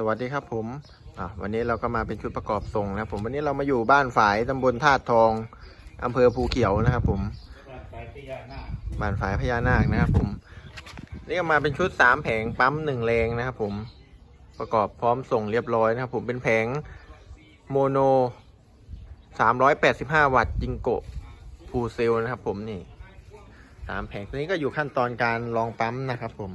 สวัสดีครับผมวันนี้เราก็มาเป็นชุดประกอบทรงนะครับผมวันนี้เรามาอยู่บ้านฝายตำบลธาตุทองอำเภอภูเขียวนะครับผมบ้านฝายพญานาคนะครับผมนี่ก็มาเป็นชุดสามแผงปั๊มหนึ่งแรงนะครับผมประกอบพร้อมส่งเรียบร้อยนะครับผมเป็นแผงโมโนสามร้อยแปดสิบห้าวัตต์จิงโกฟูเซลนะครับผมนี่สามแผงตัวนี้ก็อยู่ขั้นตอนการลองปั๊มนะครับผม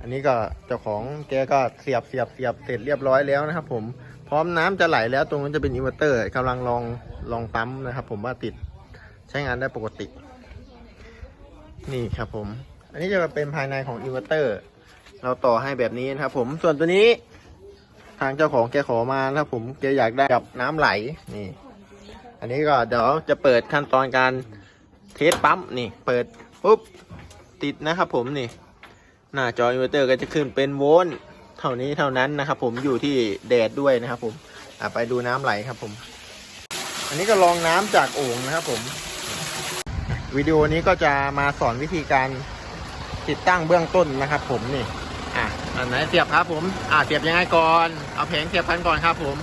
อันนี้ก็เจ้าของแกก็เสียบเสียบเสียบเสร็จเรียบร้อยแล้วนะครับ ผมพร้อมน้ำจะไหลแล้วตรงนั้นจะเป็นอินเวอร์เตอร์กำลังลองลองปั๊มนะครับ ผมว่าติดใช้งานได้ปกติ นี่ครับผม อันนี้จะเป็นภายในของอินเวอร์เตอร์ เราต่อให้แบบนี้นะครับ ผมส่วนตัวนี้ ทางเจ้าของแกขอมานะครับผมแกอยากได้กับน้ำไหลนี่ อันนี้ก็เดี๋ยวจะเปิดขั้นตอนการเทสปั๊มนี่ เปิดปุ๊บติดนะครับ ผมนี่ หน้าจออินเวอร์เตอร์ก็จะขึ้นเป็นโวลต์เท่านี้เท่านั้นนะครับผมอยู่ที่แดดด้วยนะครับผมไปดูน้ำไหลครับผม อันนี้ก็ลองน้ำจากโอ่งนะครับผม วิดีโอนี้ก็จะมาสอนวิธีการติดตั้งเบื้องต้นนะครับ ผมนี่ อะอันไหนเสียบครับผม อะเสียบยังไงก่อน เอาแผงเสียบกันก่อนครับผม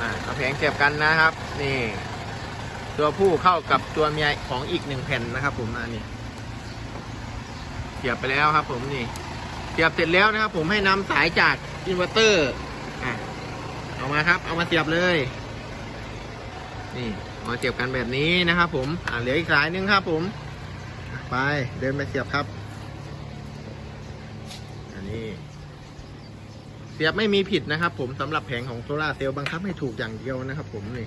อะเอาแผงเสียบกันนะครับ นี่ ตัวผู้เข้ากับตัวเมียของอีกหนึ่งแผ่นนะครับ ผมอันนี้ สียบไปแล้วครับ ผมนี่ เสียบเสร็จแล้วนะครับ ผมให้นำสายจากอินเวอร์เตอร์อะเอามาครับ เอามาเสียบเลย นี่มาเสียบกันแบบนี้นะครับ ผมอ่าเหลืออีกสายหนึงครับผมไปเดินไปเสียบครับ อันนี้ เสียบไม่มีผิดนะครับ ผมสำหรับแผงของโซลาเซลล์บังคับให้ถูกอย่างเดียวนะครับ ผมนี่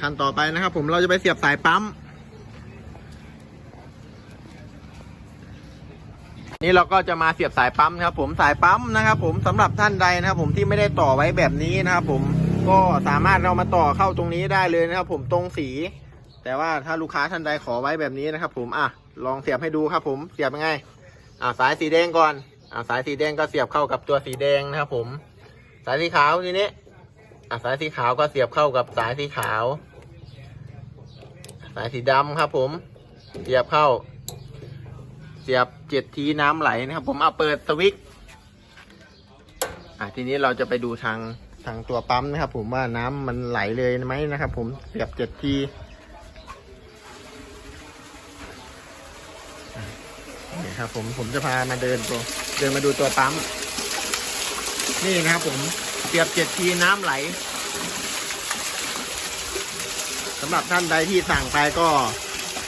ขั้นต่อไปนะครับ ผมเราจะไปเสียบสายปั๊ม นี่เราก็จะมาเสียบสายปั๊มนะครับผมสายปั๊มนะครับผมสำหรับท่านใดนะครับผมที่ไม่ได้ต่อไว้แบบนี้นะครับผมก็สามารถเรามาต่อเข้าตรงนี้ได้เลยนะครับผมตรงสี แต่ว่าถ้าลูกค้าท่านใดขอไว้แบบนี้นะครับผมอะลองเสียบให้ดูครับผมเสียบยังไงอะสายสีแดงก่อนอะสายสีแดงก็เสียบเข้ากับตัวสีแดงนะครับผม สายสีขาวทีนี้อะสายสีขาวก็เสียบเข้ากับสายสีขาว สายสีดำครับผม เสียบเข้า สียบเจ็ดทีน้ำไหลนะครับ ผมเอาเปิดสวิตช์อะทีนี้เราจะไปดูทางทางตัวปั๊มนะครับ ผมว่าน้ำมันไหลเลยไหมนะครับ ผมเสียบเจ็ดทีนี่ครับ ผมผมจะพามาเดินตัวเดินมาดูตัวปั๊ม นี่นะครับ ผมเสียบเจ็ดทีน้ำไหลสำหรับท่านใดที่สั่งไปก็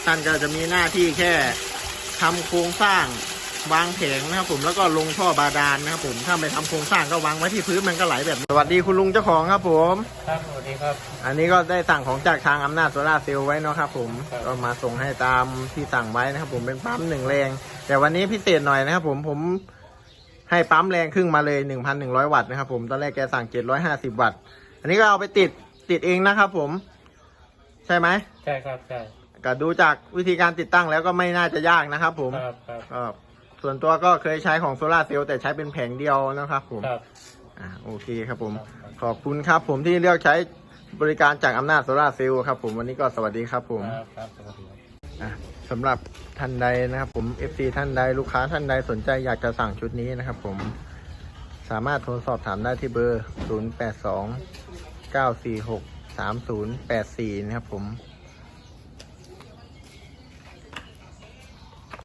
ท่านก็จะมีหน้าที่แค่ ทำโครงสร้างวางแผงนะครับผมแล้วก็ลงท่อบาดาลนะครับผมถ้าไม่ทำโครงสร้างก็วางไว้ที่พื้นมันก็ไหลแบบนี้สวัสดีคุณลุงเจ้าของครับผมครับสวัสดีครับ อันนี้ก็ได้สั่งของจากทางอำนาจโซลาร์เซลล์ไว้เนาะครับผมครับก็มาส่งให้ตามที่สั่งไว้นะครับผมเป็นปั๊มหนึ่งแรง แต่วันนี้พิเศษหน่อยนะครับผมผมให้ปั๊มแรงครึ่งมาเลยหนึ่งพันหนึ่งร้อยวัตต์นะครับผมตอนแรกแกสั่งเจ็ดร้อยห้าสิบวัตต์ อันนี้ก็เอาไปติดติดเองนะครับผม ใช่ไหมใช่ครับใช่ ก็ดูจากวิธีการติดตั้งแล้วก็ไม่น่าจะยากนะครับผมครับครับก็ส่วนตัวก็เคยใช้ของโซลาร์เซลล์แต่ใช้เป็นแผงเดียวนะครับผมครับ อ่าโอเคครับผม ครับ ขอบคุณครับผมที่เลือกใช้บริการจากอำนาจโซลาร์เซลล์ครับผมวันนี้ก็สวัสดีครับผม ครับครับสวัสดีครับ อะสำหรับท่านใดนะครับผม FC ท่านใดลูกค้าท่านใดสนใจอยากจะสั่งชุดนี้นะครับผมสามารถโทรสอบถามได้ที่เบอร์ 082 946 3084 นะครับผม